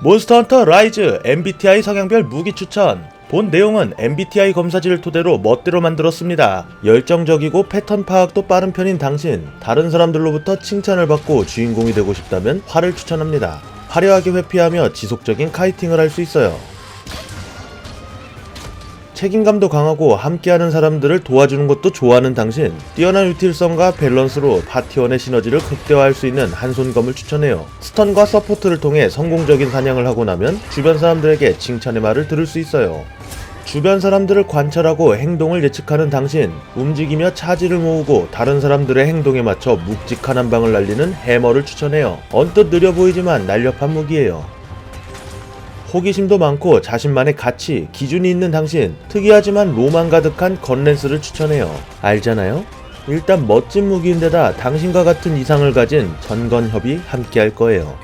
몬스터헌터 라이즈 MBTI 성향별 무기 추천 본 내용은 MBTI 검사지를 토대로 멋대로 만들었습니다. 열정적이고 패턴 파악도 빠른 편인 당신, 다른 사람들로부터 칭찬을 받고 주인공이 되고 싶다면 활을 추천합니다. 화려하게 회피하며 지속적인 카이팅을 할 수 있어요. 책임감도 강하고 함께하는 사람들을 도와주는 것도 좋아하는 당신 뛰어난 유틸성과 밸런스로 파티원의 시너지를 극대화할 수 있는 한손검을 추천해요. 스턴과 서포트를 통해 성공적인 사냥을 하고 나면 주변 사람들에게 칭찬의 말을 들을 수 있어요. 주변 사람들을 관찰하고 행동을 예측하는 당신 움직이며 차지를 모으고 다른 사람들의 행동에 맞춰 묵직한 한 방을 날리는 해머를 추천해요. 언뜻 느려 보이지만 날렵한 무기예요 호기심도 많고 자신만의 가치, 기준이 있는 당신, 특이하지만 로망 가득한 건랜스를 추천해요. 알잖아요? 일단 멋진 무기인데다 당신과 같은 이상을 가진 전건협이 함께할 거예요.